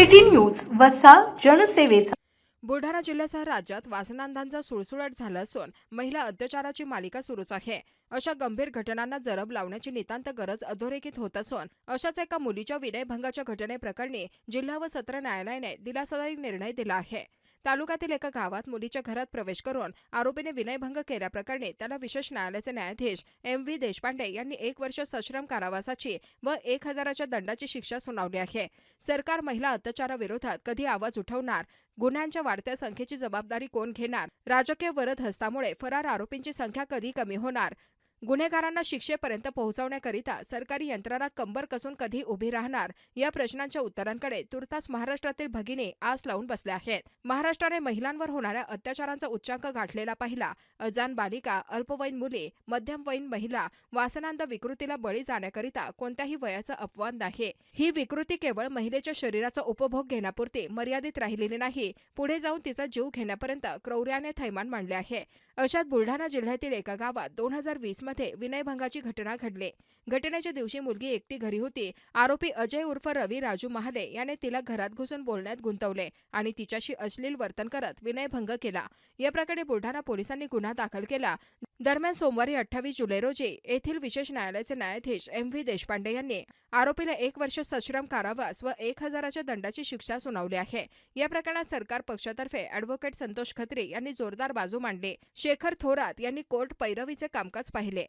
City news वसा जनसेवेचा. बुलढाणा जिल्ह्यासह राज्यात वासनांधांचा सुळसुळाट झाला असून महिला अत्याचाराची मालिका सुरूच आहे. अशा गंभीर घटनांना जरब लावण्याची नितांत गरज अधोरेखित होत असून अशाच एका मुलीच्या विनयभंगाच्या घटनेप्रकरणी जिल्हा व सत्र न्यायालयाने दिलासादायक निर्णय दिला आहे. तालुक्यातील एका गावात मुलीच्या घरात प्रवेश करून आरोपीने विनयभंग केल्याप्रकरणी त्याला विशेष न्यायालयाचे न्यायाधीश एम व्ही देशपांडे यांनी एक वर्ष सश्रम कारावासाची व एक हजाराच्या दंडाची शिक्षा सुनावली आहे. सरकार महिला अत्याचाराविरोधात कधी आवाज उठवणार? गुन्ह्यांच्या वाढत्या संख्येची जबाबदारी कोण घेणार? राजकीय वरद हस्तामुळे फरार आरोपींची संख्या कधी कमी होणार? गुन्हेगारांना शिक्षेपर्यंत पोहोचवण्याकरिता सरकारी यंत्रणा कंबर कसून कधी उभी राहणार या प्रश्नांच्या उत्तरांकडे तुर्तास महाराष्ट्रातील भगिनी आस लावून बसल्या आहेत. महाराष्ट्राने महिलांवर होणाऱ्या अत्याचारांचा उच्चांक गाठलेला पाहिला. अजान बालिका अल्पवयीन मुले मध्यमवयीन महिला वासनांध विकृतीला बळी जाण्याकरिता कोणत्याही वयाचं अपवाद नाही. ही विकृती केवळ महिलेच्या शरीराचा उपभोग घेण्यापुरती मर्यादित राहिलेली नाही. पुढे जाऊन तिचा जीव घेण्यापर्यंत क्रौर्याने थैमान मांडले आहे. अशात बुलढाणा जिल्ह्यातील एका गावात दोन हजार वीस मध्ये विनयभंगाची घटना घडली. घटनेच्या दिवशी मुलगी एकटी घरी होती. आरोपी अजय उर्फ रवी राजू महाले याने तिला घरात घुसून बोलण्यात गुंतवले आणि तिच्याशी अश्लील वर्तन करत विनयभंग केला. या प्रकरणी बुलढाणा पोलिसांनी गुन्हा दाखल केला. दरम्यान सोमवारी अठ्ठावीस जुलै रोजी येथील विशेष न्यायालयाचे न्यायाधीश एम व्ही देशपांडे यांनी आरोपीला एक वर्ष सश्रम कारावास व एक हजाराच्या दंडाची शिक्षा सुनावली आहे. या प्रकरणात सरकार पक्षातर्फे अॅडव्होकेट संतोष खत्री यांनी जोरदार बाजू मांडली. शेखर थोरात यांनी कोर्ट पैरवीचे कामकाज पाहिले.